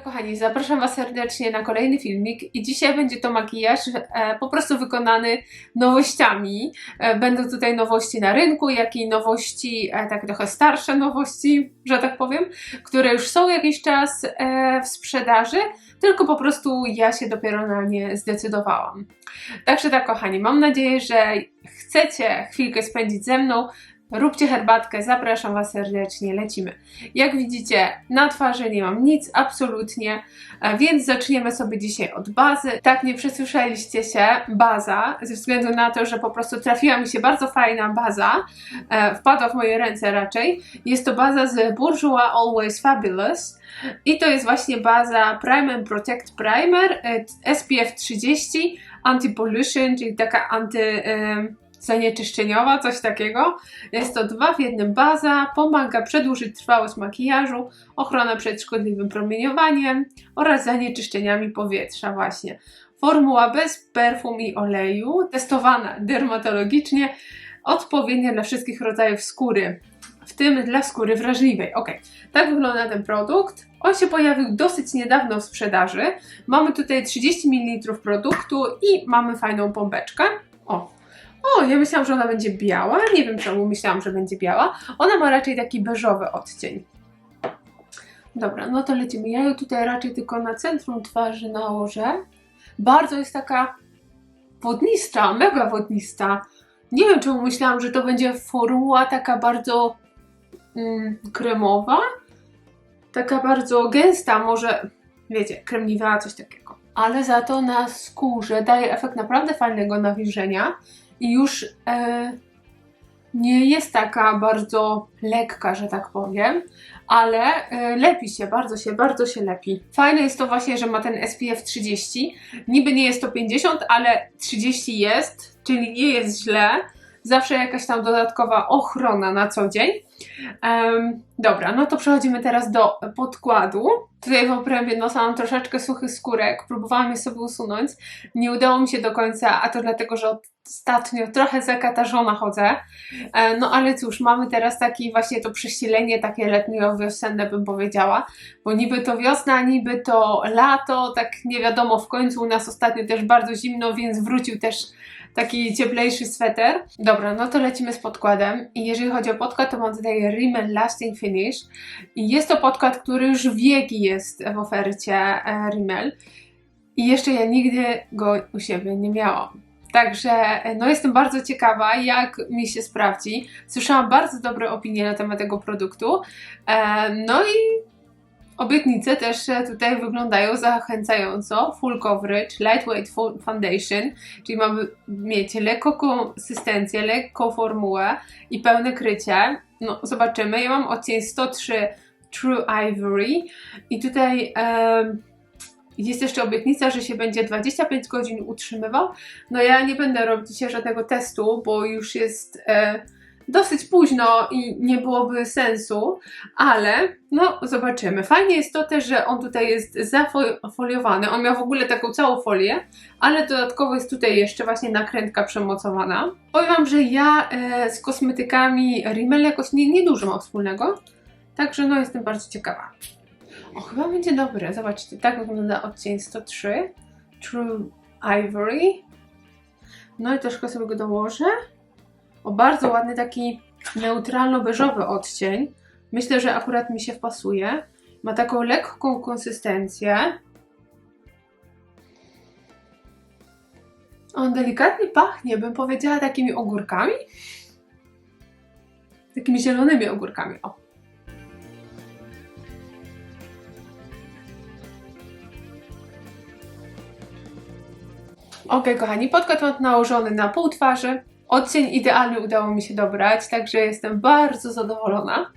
Kochani, zapraszam Was serdecznie na kolejny filmik i dzisiaj będzie to makijaż e, po prostu wykonany nowościami. E, będą tutaj nowości na rynku, jak i nowości, e, tak trochę starsze nowości, że tak powiem, które już są jakiś czas e, w sprzedaży, tylko po prostu ja się dopiero na nie zdecydowałam. Także tak kochani, mam nadzieję, że chcecie chwilkę spędzić ze mną, Róbcie herbatkę, zapraszam Was serdecznie, lecimy. Jak widzicie, na twarzy nie mam nic, absolutnie, e, więc zaczniemy sobie dzisiaj od bazy. Tak, nie przesłyszeliście się, baza, ze względu na to, że po prostu trafiła mi się bardzo fajna baza, e, wpadła w moje ręce raczej. Jest to baza z Bourjois Always Fabulous i to jest właśnie baza Prime Protect Primer e, SPF 30 Anti-Pollution, czyli taka anty... zanieczyszczeniowa, coś takiego. Jest to dwa w jednym baza, pomaga przedłużyć trwałość makijażu, ochronę przed szkodliwym promieniowaniem oraz zanieczyszczeniami powietrza właśnie. Formuła bez perfum i oleju, testowana dermatologicznie, odpowiednia dla wszystkich rodzajów skóry, w tym dla skóry wrażliwej. Ok, tak wygląda ten produkt. On się pojawił dosyć niedawno w sprzedaży. Mamy tutaj 30 ml produktu i mamy fajną pompeczkę. O, ja myślałam, że ona będzie biała. Nie wiem czemu myślałam, że będzie biała. Ona ma raczej taki beżowy odcień. Dobra, no to lecimy. Ja ją tutaj raczej tylko na centrum twarzy nałożę. Bardzo jest taka wodnista, mega wodnista. Nie wiem czemu myślałam, że to będzie formuła taka bardzo mm, kremowa. Taka bardzo gęsta, może wiecie, kremliwa, coś takiego. Ale za to na skórze daje efekt naprawdę fajnego nawilżenia i już e, nie jest taka bardzo lekka, że tak powiem, ale e, lepi się, bardzo się, bardzo się lepi. Fajne jest to właśnie, że ma ten SPF 30. Niby nie jest to 50, ale 30 jest, czyli nie jest źle. Zawsze jakaś tam dodatkowa ochrona na co dzień. Em, dobra, no to przechodzimy teraz do podkładu. Tutaj w obrębie nosa troszeczkę suchy skórek. Próbowałam je sobie usunąć. Nie udało mi się do końca, a to dlatego, że ostatnio trochę zakatarzona chodzę. E, no ale cóż, mamy teraz taki właśnie to przesilenie takie letnio-wiosenne bym powiedziała, bo niby to wiosna, niby to lato, tak nie wiadomo, w końcu u nas ostatnio też bardzo zimno, więc wrócił też taki cieplejszy sweter. Dobra, no to lecimy z podkładem i jeżeli chodzi o podkład, to mam tutaj Rimmel Lasting Finish i jest to podkład, który już wieki jest w ofercie e, Rimmel i jeszcze ja nigdy go u siebie nie miałam. Także no jestem bardzo ciekawa, jak mi się sprawdzi. Słyszałam bardzo dobre opinie na temat tego produktu. E, no i obietnice też e, tutaj wyglądają zachęcająco. Full coverage, lightweight foundation, czyli mamy mieć lekką konsystencję, lekką formułę i pełne krycie. No zobaczymy. Ja mam odcień 103 True Ivory i tutaj... E, jest jeszcze obietnica, że się będzie 25 godzin utrzymywał. No ja nie będę robić dzisiaj żadnego testu, bo już jest e, dosyć późno i nie byłoby sensu, ale no zobaczymy. Fajnie jest to też, że on tutaj jest zafoliowany. On miał w ogóle taką całą folię, ale dodatkowo jest tutaj jeszcze właśnie nakrętka przemocowana. Powiem Wam, że ja e, z kosmetykami Rimmel jakoś nie, nie dużo mam wspólnego, także no jestem bardzo ciekawa. O, chyba będzie dobre. Zobaczcie, tak wygląda odcień 103. True Ivory. No i troszkę sobie go dołożę. O, bardzo ładny taki neutralno-beżowy odcień. Myślę, że akurat mi się wpasuje. Ma taką lekką konsystencję. On delikatnie pachnie, bym powiedziała, takimi ogórkami. Takimi zielonymi ogórkami. O. Ok, kochani, podkład mam nałożony na pół twarzy. Odcień idealny udało mi się dobrać, także jestem bardzo zadowolona.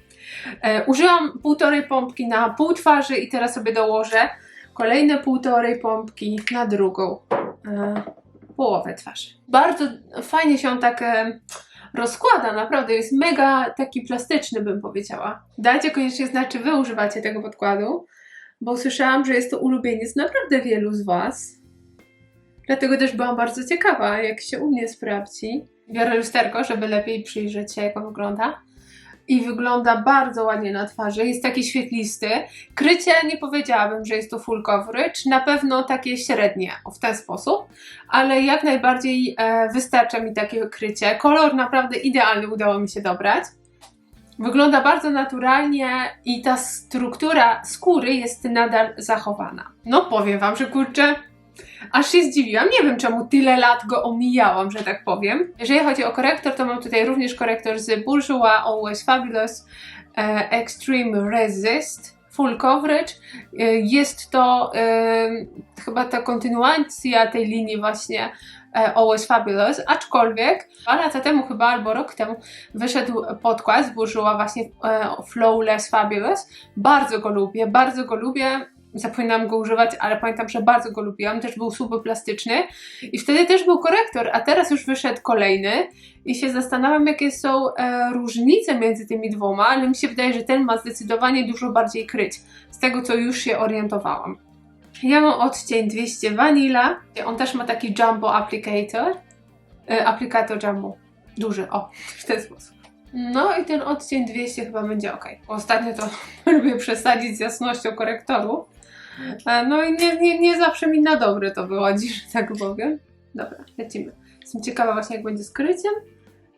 E, użyłam półtorej pompki na pół twarzy i teraz sobie dołożę kolejne półtorej pompki na drugą e, połowę twarzy. Bardzo fajnie się on tak e, rozkłada, naprawdę jest mega taki plastyczny, bym powiedziała. Dajcie koniecznie znać, czy wy używacie tego podkładu, bo słyszałam, że jest to ulubieniec naprawdę wielu z was. Dlatego też byłam bardzo ciekawa, jak się u mnie sprawdzi. Biorę lusterko, żeby lepiej przyjrzeć się, jak on wygląda. i wygląda bardzo ładnie na twarzy. Jest taki świetlisty. Krycie nie powiedziałabym, że jest to full coverage, na pewno takie średnie w ten sposób, ale jak najbardziej e, wystarcza mi takie krycie. Kolor naprawdę idealny udało mi się dobrać. Wygląda bardzo naturalnie i ta struktura skóry jest nadal zachowana. No powiem Wam, że kurczę, aż się zdziwiłam. Nie wiem czemu tyle lat go omijałam, że tak powiem. Jeżeli chodzi o korektor, to mam tutaj również korektor z Bourjois Always Fabulous e, Extreme Resist Full Coverage. E, jest to e, chyba ta kontynuacja tej linii właśnie Always Fabulous, aczkolwiek dwa lata temu chyba, albo rok temu wyszedł podkład z Bourjois właśnie Flawless Fabulous. Bardzo go lubię, bardzo go lubię. Zapominam go używać, ale pamiętam, że bardzo go lubiłam. Też był super plastyczny i wtedy też był korektor, a teraz już wyszedł kolejny i się zastanawiam, jakie są e, różnice między tymi dwoma, ale mi się wydaje, że ten ma zdecydowanie dużo bardziej kryć, z tego co już się orientowałam. Ja mam odcień 200 Vanilla, on też ma taki jumbo applicator, e, aplikator jumbo, duży, o, w ten sposób. No i ten odcień 200 chyba będzie ok. Ostatnio to lubię przesadzić z jasnością korektorów. E, No i nie, nie, nie zawsze mi na dobre to wychodzi, że tak powiem. Dobra, lecimy. Jestem ciekawa właśnie jak będzie z kryciem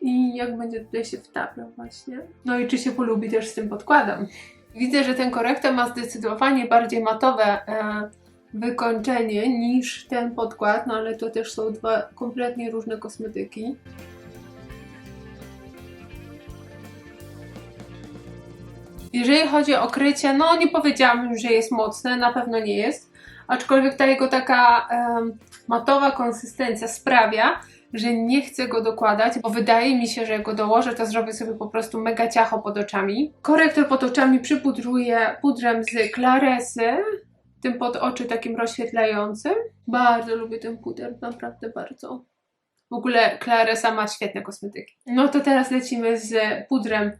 i jak będzie tutaj się wtapiał właśnie. No i czy się polubi też z tym podkładem. Widzę, że ten korektor ma zdecydowanie bardziej matowe e, wykończenie niż ten podkład, no ale to też są dwa kompletnie różne kosmetyki. Jeżeli chodzi o krycie, no nie powiedziałabym, że jest mocne, na pewno nie jest. Aczkolwiek ta jego taka em, matowa konsystencja sprawia, że nie chcę go dokładać, bo wydaje mi się, że jak go dołożę, to zrobię sobie po prostu mega ciacho pod oczami. Korektor pod oczami przypudruję pudrem z Claresy, tym pod oczy takim rozświetlającym. Bardzo lubię ten puder, naprawdę bardzo. W ogóle Claresa ma świetne kosmetyki. No to teraz lecimy z pudrem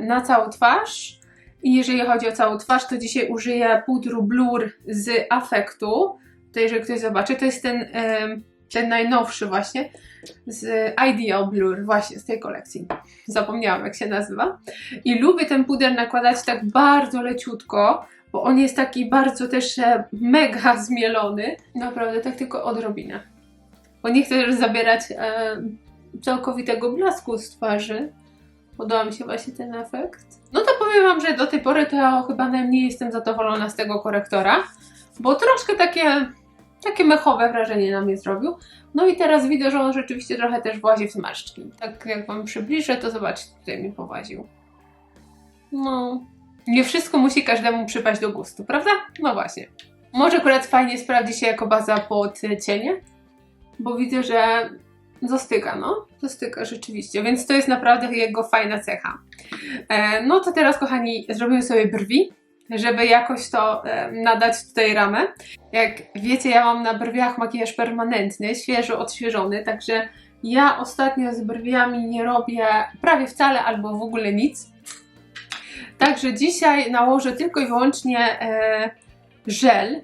na całą twarz. I jeżeli chodzi o całą twarz, to dzisiaj użyję pudru Blur z Afektu. To jeżeli ktoś zobaczy, to jest ten, em, ten najnowszy właśnie z Ideal Blur, właśnie z tej kolekcji. Zapomniałam jak się nazywa. I lubię ten puder nakładać tak bardzo leciutko, bo on jest taki bardzo też e, mega zmielony. Naprawdę tak tylko odrobinę. Bo nie chcę też zabierać e, całkowitego blasku z twarzy. Podoba mi się właśnie ten efekt. No to powiem Wam, że do tej pory to chyba najmniej jestem zadowolona z tego korektora, bo troszkę takie, takie mechowe wrażenie na mnie zrobił. No i teraz widzę, że on rzeczywiście trochę też włazi w zmarszczki. Tak jak Wam przybliżę, to zobaczcie, tutaj mi połaził. No, nie wszystko musi każdemu przypaść do gustu, prawda? No właśnie. Może akurat fajnie sprawdzi się jako baza pod cienie, bo widzę, że zastyka, no. Zastyka rzeczywiście, więc to jest naprawdę jego fajna cecha. E, no to teraz, kochani, zrobimy sobie brwi, żeby jakoś to e, nadać tutaj ramę. Jak wiecie, ja mam na brwiach makijaż permanentny, świeżo odświeżony, także ja ostatnio z brwiami nie robię prawie wcale albo w ogóle nic. Także dzisiaj nałożę tylko i wyłącznie e, żel.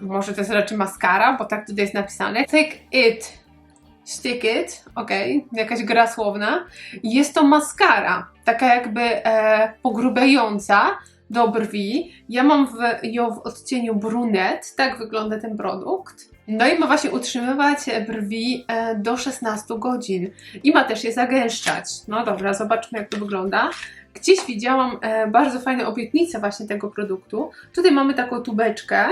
Może to jest raczej maskara, bo tak tutaj jest napisane. Take it, stick it, ok, jakaś gra słowna. Jest to maskara, taka jakby e, pogrubiająca do brwi. Ja mam w, ją w odcieniu brunet, tak wygląda ten produkt. No i ma właśnie utrzymywać brwi e, do 16 godzin. I ma też je zagęszczać. No dobra, zobaczmy jak to wygląda. Gdzieś widziałam e, bardzo fajne obietnice właśnie tego produktu. Tutaj mamy taką tubeczkę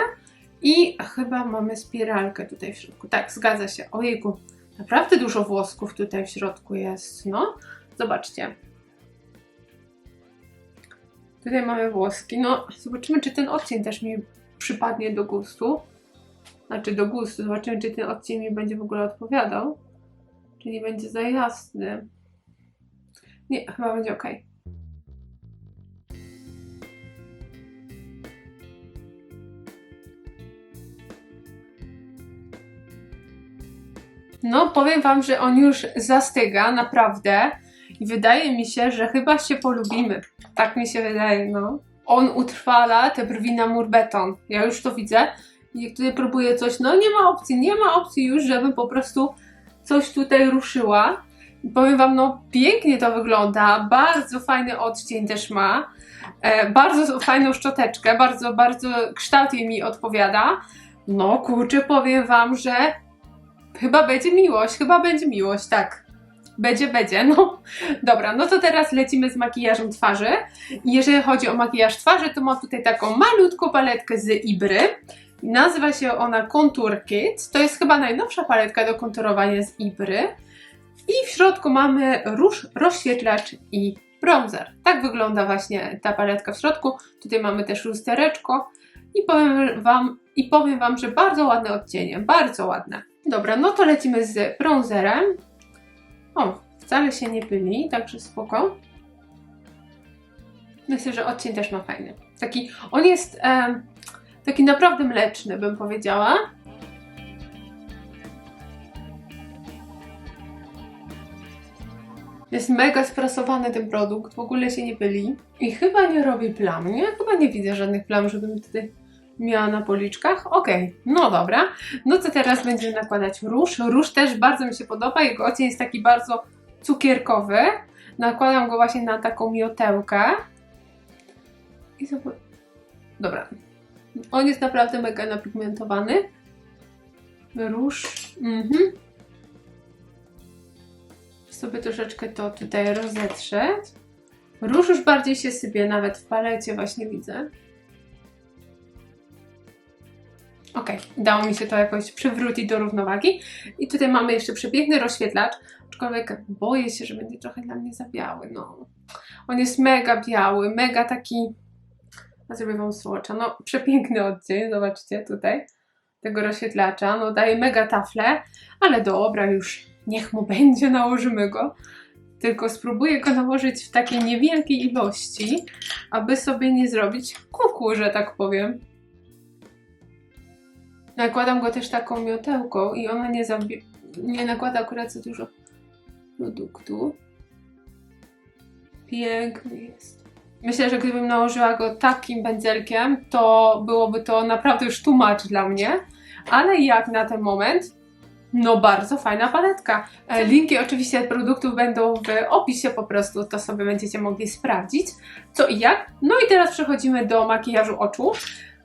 i chyba mamy spiralkę tutaj w środku. Tak, zgadza się. Ojejku, naprawdę dużo włosków tutaj w środku jest. No, zobaczcie. Tutaj mamy włoski. No, zobaczymy, czy ten odcień też mi przypadnie do gustu. Znaczy do gustu. Zobaczymy, czy ten odcień mi będzie w ogóle odpowiadał. Czy nie będzie za jasny. Nie, chyba będzie ok. No, powiem Wam, że on już zastyga, naprawdę. I wydaje mi się, że chyba się polubimy. Tak mi się wydaje, no. On utrwala te brwi na mur beton. Ja już to widzę. I tutaj próbuję coś, no nie ma opcji, nie ma opcji już, żebym po prostu coś tutaj ruszyła. Powiem Wam, no pięknie to wygląda, bardzo fajny odcień też ma, e, bardzo fajną szczoteczkę, bardzo, bardzo kształt jej mi odpowiada. No kurczę, powiem Wam, że chyba będzie miłość, chyba będzie miłość, tak. Będzie, będzie, no. Dobra, no to teraz lecimy z makijażem twarzy. Jeżeli chodzi o makijaż twarzy, to mam tutaj taką malutką paletkę z Ibry. Nazywa się ona Contour Kit. To jest chyba najnowsza paletka do konturowania z Ibry. I w środku mamy róż, rozświetlacz i bronzer. Tak wygląda właśnie ta paletka w środku. Tutaj mamy też lustereczko. I powiem wam, i powiem wam, że bardzo ładne odcienie, bardzo ładne. Dobra, no to lecimy z bronzerem. O, wcale się nie pyli, także spoko. Myślę, że odcień też ma fajny. Taki, on jest em, taki naprawdę mleczny, bym powiedziała. Jest mega sprasowany ten produkt, w ogóle się nie pyli. I chyba nie robi plam, nie? Chyba nie widzę żadnych plam, żebym tutaj miała na policzkach. Okej, no dobra. No to teraz będziemy nakładać róż. Róż też bardzo mi się podoba, jego odcień jest taki bardzo cukierkowy. Nakładam go właśnie na taką miotełkę. I zobacz. Dobra. On jest naprawdę mega napigmentowany. Róż. Mhm. Sobie troszeczkę to tutaj rozetrzeć. Róż już bardziej się sypie, nawet w palecie właśnie widzę. Ok, udało mi się to jakoś przywrócić do równowagi. I tutaj mamy jeszcze przepiękny rozświetlacz, aczkolwiek boję się, że będzie trochę dla mnie za biały. No. On jest mega biały, mega taki. A zrobię wam swatcha. No, przepiękny odcień, zobaczcie tutaj tego rozświetlacza. No, daje mega tafle, ale dobra, już niech mu będzie, nałożymy go. Tylko spróbuję go nałożyć w takiej niewielkiej ilości, aby sobie nie zrobić kuku, że tak powiem. Nakładam go też taką miotełką i ona nie, nie nakłada akurat za dużo produktu. Piękny jest. Myślę, że gdybym nałożyła go takim pędzelkiem, to byłoby to naprawdę już tłumacz dla mnie. Ale jak na ten moment, no bardzo fajna paletka. E, Linki oczywiście produktów będą w opisie po prostu, to sobie będziecie mogli sprawdzić co i jak. No i teraz przechodzimy do makijażu oczu.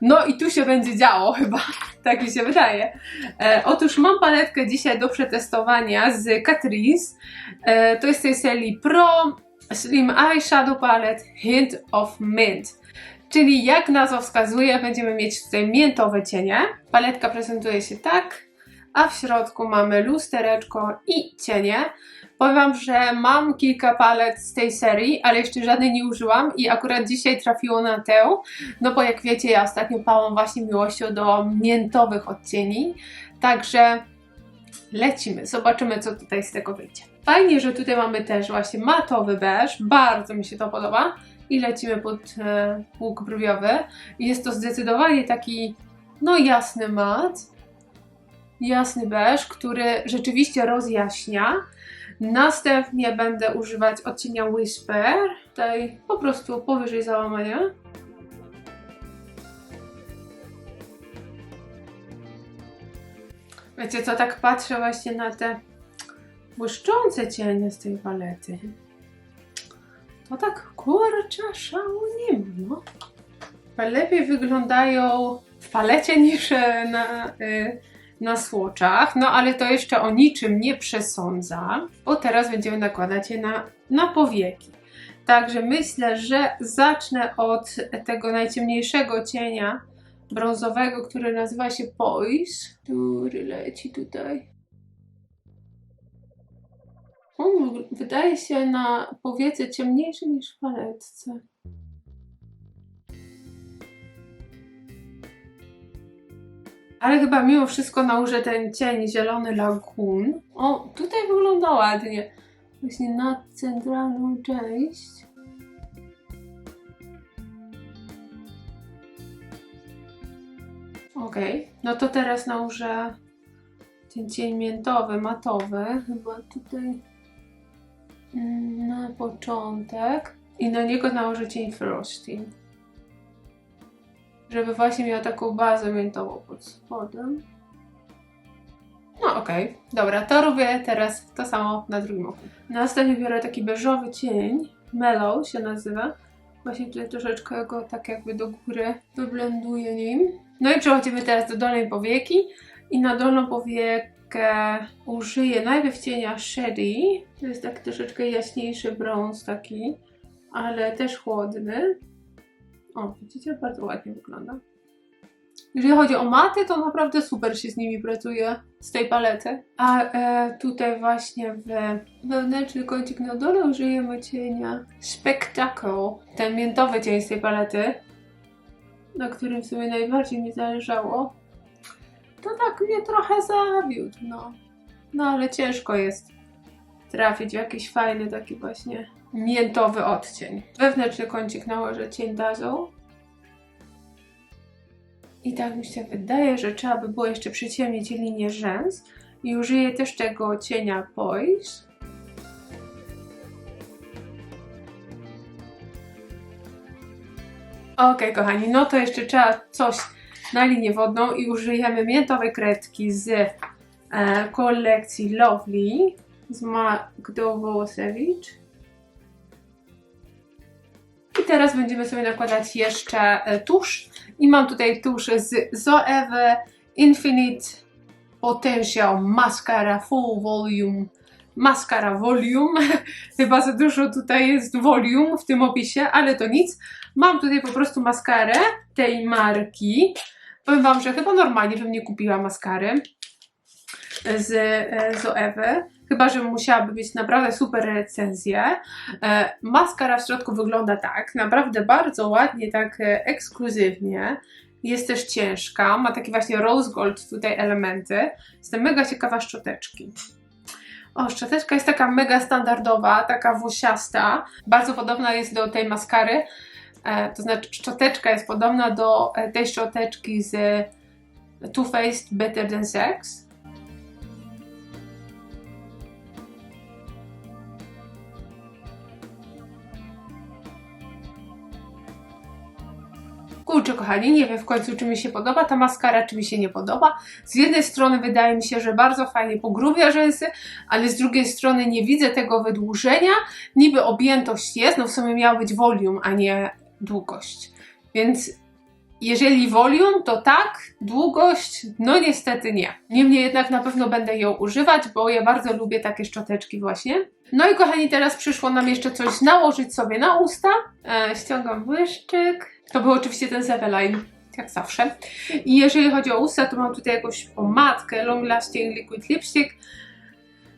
No i tu się będzie działo chyba, tak mi się wydaje. E, otóż mam paletkę dzisiaj do przetestowania z Catrice. E, to jest tej serii Pro Slim Eyeshadow Palette Hint of Mint. Czyli jak nazwa wskazuje, będziemy mieć tutaj miętowe cienie. Paletka prezentuje się tak, a w środku mamy lustereczko i cienie. Powiem Wam, że mam kilka palet z tej serii, ale jeszcze żadnej nie użyłam i akurat dzisiaj trafiło na tę, no bo jak wiecie, ja ostatnio pałam właśnie miłością do miętowych odcieni, także lecimy, zobaczymy co tutaj z tego wyjdzie. Fajnie, że tutaj mamy też właśnie matowy beż, bardzo mi się to podoba i lecimy pod e, łuk brwiowy. Jest to zdecydowanie taki, no jasny mat, jasny beż, który rzeczywiście rozjaśnia. Następnie będę używać odcienia Whisper, tutaj po prostu powyżej załamania. Wiecie co, tak patrzę właśnie na te błyszczące cienie z tej palety. To tak kurczę szału nie no. Lepiej wyglądają w palecie niż na, y, na słoczach, no ale to jeszcze o niczym nie przesądza, bo teraz będziemy nakładać je na, na powieki. Także myślę, że zacznę od tego najciemniejszego cienia brązowego, który nazywa się Poise, który leci tutaj. On wydaje się na powiece ciemniejszy niż w paletce. Ale chyba mimo wszystko nałożę ten cień zielony lagun. O, tutaj wygląda ładnie. Właśnie na centralną część. Ok, no to teraz nałożę ten cień miętowy, matowy. Chyba tutaj mm, na początek. I na niego nałożę cień frosting żeby właśnie miał taką bazę miętową pod spodem. No okej, dobra, to robię teraz to samo na drugim oku. Następnie biorę taki beżowy cień, Mellow się nazywa. Właśnie tutaj troszeczkę go tak jakby do góry wyblenduję nim. No i przechodzimy teraz do dolnej powieki i na dolną powiekę użyję najpierw cienia Shady. To jest taki troszeczkę jaśniejszy brąz taki, ale też chłodny. O, widzicie? Bardzo ładnie wygląda. Jeżeli chodzi o maty, to naprawdę super się z nimi pracuje, z tej palety. A e, tutaj właśnie w wewnętrzny kącik na dole użyjemy cienia Spectacle. Ten miętowy cień z tej palety, na którym w sumie najbardziej mi zależało. To tak mnie trochę zawiódł, no. No ale ciężko jest trafić w jakiś fajny taki właśnie miętowy odcień. Wewnętrzny kącik nałożę cień Dazzle. I tak mi się wydaje, że trzeba by było jeszcze przyciemnić linię rzęs. I użyję też tego cienia Poise. Ok, kochani, no to jeszcze trzeba coś na linię wodną i użyjemy miętowej kredki z e, kolekcji Lovely z Magdą Wołosewicz. I teraz będziemy sobie nakładać jeszcze e, tusz. I mam tutaj tusz z Zoewe Infinite Potential Mascara Full Volume. Mascara Volume. Chyba za dużo tutaj jest volume w tym opisie, ale to nic. Mam tutaj po prostu maskarę tej marki. Powiem Wam, że chyba normalnie bym nie kupiła maskary z e, Zoewy. Chyba, że musiałaby mieć naprawdę super recenzję. E, maskara w środku wygląda tak, naprawdę bardzo ładnie, tak e, ekskluzywnie. Jest też ciężka, ma takie właśnie rose gold tutaj elementy. Jestem mega ciekawa szczoteczki. O, szczoteczka jest taka mega standardowa, taka włosiasta. Bardzo podobna jest do tej maskary. E, to znaczy szczoteczka jest podobna do tej szczoteczki z Too Faced Better Than Sex. Kurczę, kochani, nie wiem w końcu, czy mi się podoba ta maskara, czy mi się nie podoba. Z jednej strony wydaje mi się, że bardzo fajnie pogrubia rzęsy, ale z drugiej strony nie widzę tego wydłużenia. Niby objętość jest, no w sumie miała być volume, a nie długość. Więc jeżeli volume, to tak, długość, no niestety nie. Niemniej jednak na pewno będę ją używać, bo ja bardzo lubię takie szczoteczki właśnie. No i kochani, teraz przyszło nam jeszcze coś nałożyć sobie na usta. E, ściągam błyszczyk. To był oczywiście ten Zeveline, jak zawsze. I jeżeli chodzi o usta, to mam tutaj jakąś pomadkę Long Lasting Liquid Lipstick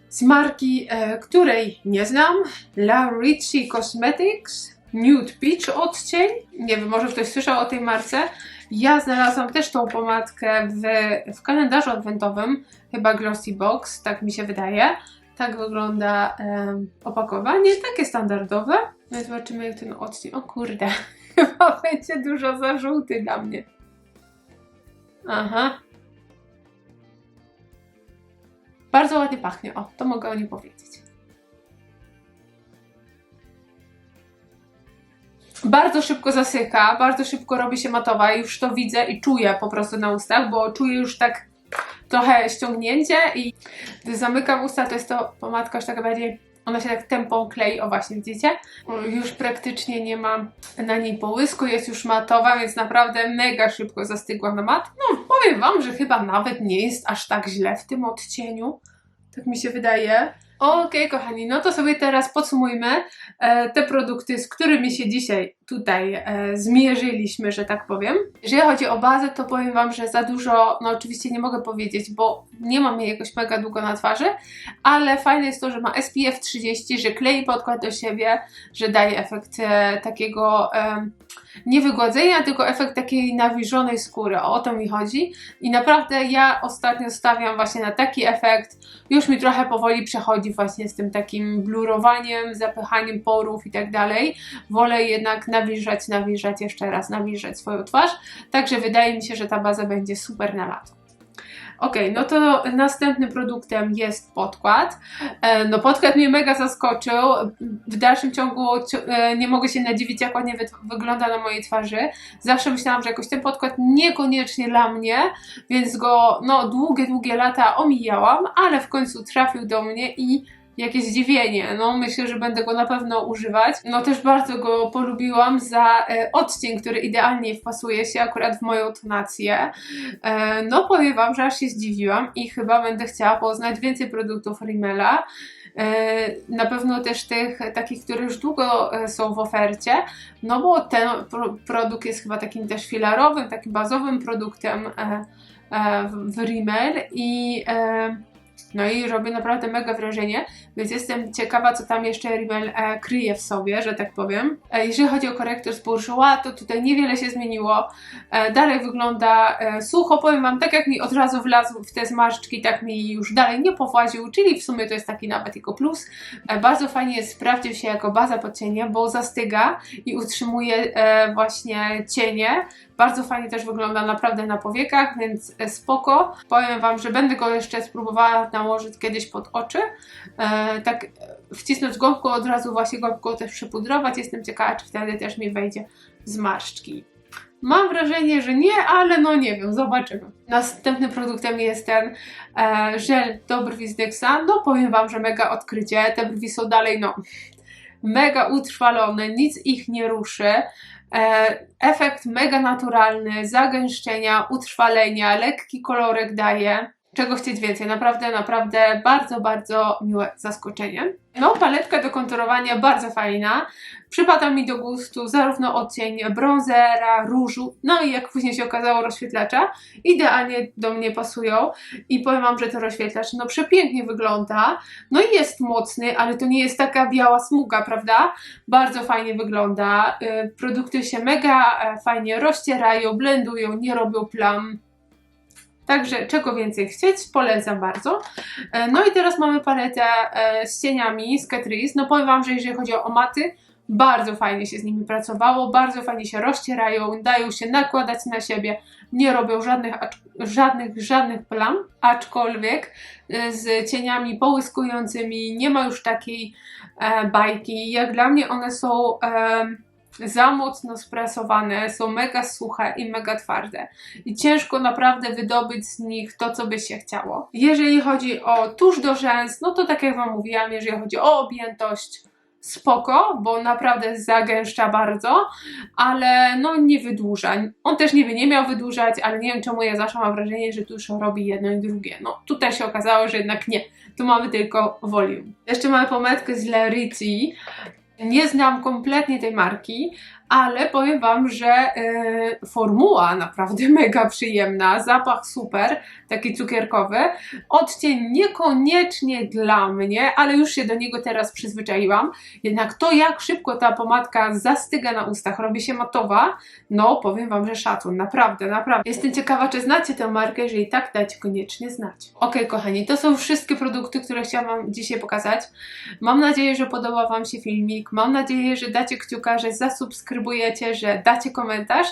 z marki, e, której nie znam. La Ricci Cosmetics. Nude Peach odcień. Nie wiem, może ktoś słyszał o tej marce. Ja znalazłam też tą pomadkę w, w kalendarzu adwentowym, chyba Glossy Box, tak mi się wydaje. Tak wygląda um, opakowanie, takie standardowe. No zobaczymy jak ten odcień. O kurde, chyba będzie dużo za żółty dla mnie. Aha. Bardzo ładnie pachnie, o, to mogę o nim powiedzieć. Bardzo szybko zasyka, bardzo szybko robi się matowa, już to widzę i czuję po prostu na ustach, bo czuję już tak trochę ściągnięcie i gdy zamykam usta, to jest to pomadka już taka bardziej, ona się tak tempą klei, o właśnie widzicie? Już praktycznie nie ma na niej połysku, jest już matowa, więc naprawdę mega szybko zastygła na mat. No, powiem Wam, że chyba nawet nie jest aż tak źle w tym odcieniu, tak mi się wydaje. Okej, okay, kochani, no to sobie teraz podsumujmy e, te produkty, z którymi się dzisiaj tutaj e, zmierzyliśmy, że tak powiem. Jeżeli chodzi o bazę, to powiem Wam, że za dużo, no oczywiście nie mogę powiedzieć, bo nie mam jej jakoś mega długo na twarzy, ale fajne jest to, że ma SPF 30, że klei podkład do siebie, że daje efekt e, takiego e, nie wygładzenia, tylko efekt takiej nawilżonej skóry. O to mi chodzi. I naprawdę ja ostatnio stawiam właśnie na taki efekt. Już mi trochę powoli przechodzi właśnie z tym takim blurowaniem, zapychaniem porów i tak dalej. Wolę jednak nawilżać, nawilżać jeszcze raz, nawilżać swoją twarz. Także wydaje mi się, że ta baza będzie super na lato. Okej, no to następnym produktem jest podkład. E, No podkład mnie mega zaskoczył. W dalszym ciągu e, nie mogę się nadziwić, jak ładnie wy- wygląda na mojej twarzy. Zawsze myślałam, że jakoś ten podkład niekoniecznie dla mnie, więc go no długie, długie lata omijałam, ale w końcu trafił do mnie i jakieś zdziwienie. No myślę, że będę go na pewno używać. No też bardzo go polubiłam za e, odcień, który idealnie wpasuje się akurat w moją tonację. E, no powiem Wam, że aż się zdziwiłam i chyba będę chciała poznać więcej produktów Rimmela. E, Na pewno też tych takich, które już długo e, są w ofercie, no bo ten pro produkt jest chyba takim też filarowym, takim bazowym produktem e, w- Rimmel i no i robi naprawdę mega wrażenie, więc jestem ciekawa, co tam jeszcze Rimmel e, kryje w sobie, że tak powiem. E, jeżeli chodzi o korektor z Bourjois, to tutaj niewiele się zmieniło. E, dalej wygląda e, sucho, powiem Wam, tak jak mi od razu wlazł w te zmarszczki, tak mi już dalej nie powłaził, czyli w sumie to jest taki nawet jego plus. E, bardzo fajnie sprawdził się jako baza pod cienie, bo zastyga i utrzymuje e, właśnie cienie. Bardzo fajnie też wygląda naprawdę na powiekach, więc e, spoko. Powiem Wam, że będę go jeszcze spróbowała nałożyć kiedyś pod oczy. E, tak e, wcisnąć gąbką, od razu właśnie gąbką też przypudrować. Jestem ciekawa, czy wtedy też mi wejdzie zmarszczki. Mam wrażenie, że nie, ale no nie wiem, zobaczymy. Następnym produktem jest ten e, żel do brwi z Nyxa. No powiem Wam, że mega odkrycie. Te brwi są dalej, no, mega utrwalone, nic ich nie ruszy. E, efekt mega naturalny, zagęszczenia, utrwalenia, lekki kolorek daje. Czego chcieć więcej? Naprawdę, naprawdę bardzo, bardzo miłe zaskoczenie. No, paletka do konturowania bardzo fajna. Przypada mi do gustu zarówno odcień brązera, różu, no i jak później się okazało rozświetlacza. Idealnie do mnie pasują i powiem Wam, że ten rozświetlacz no przepięknie wygląda. No i jest mocny, ale to nie jest taka biała smuga, prawda? Bardzo fajnie wygląda. Y, Produkty się mega e, fajnie rozcierają, blendują, nie robią plam. Także czego więcej chcieć, polecam bardzo. E, No i teraz mamy paletę e, z cieniami z Catrice. No powiem Wam, że jeżeli chodzi o maty, bardzo fajnie się z nimi pracowało, bardzo fajnie się rozcierają, dają się nakładać na siebie, nie robią żadnych, żadnych, żadnych plam, aczkolwiek e, z cieniami połyskującymi nie ma już takiej e, bajki. Jak dla mnie one są e, za mocno sprasowane, są mega suche i mega twarde. I ciężko naprawdę wydobyć z nich to, co by się chciało. Jeżeli chodzi o tusz do rzęs, no to tak jak Wam mówiłam, jeżeli chodzi o objętość, spoko, bo naprawdę zagęszcza bardzo, ale no nie wydłuża. On też niby nie miał wydłużać, ale nie wiem czemu ja zawsze mam wrażenie, że tuż robi jedno i drugie. No tutaj się okazało, że jednak nie. Tu mamy tylko volume. Jeszcze mamy pomadkę z Lerici. Nie znam kompletnie tej marki, ale powiem Wam, że e, formuła naprawdę mega przyjemna, zapach super, taki cukierkowy. Odcień niekoniecznie dla mnie, ale już się do niego teraz przyzwyczaiłam. Jednak to, jak szybko ta pomadka zastyga na ustach, robi się matowa, no powiem Wam, że szacun, naprawdę, naprawdę. Jestem ciekawa, czy znacie tę markę, jeżeli tak, dajcie koniecznie znać. Ok, kochani, to są wszystkie produkty, które chciałam Wam dzisiaj pokazać. Mam nadzieję, że podobał Wam się filmik. Mam nadzieję, że dacie kciuka, że zasubskrybujecie, że dacie komentarz.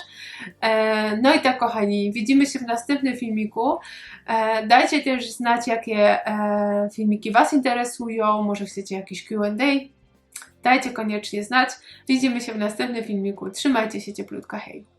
E, no i tak, kochani, widzimy się w następnym filmiku. E, dajcie też znać, jakie e, filmiki Was interesują. Może chcecie jakiś QA. Dajcie koniecznie znać. Widzimy się w następnym filmiku. Trzymajcie się cieplutko. Hej!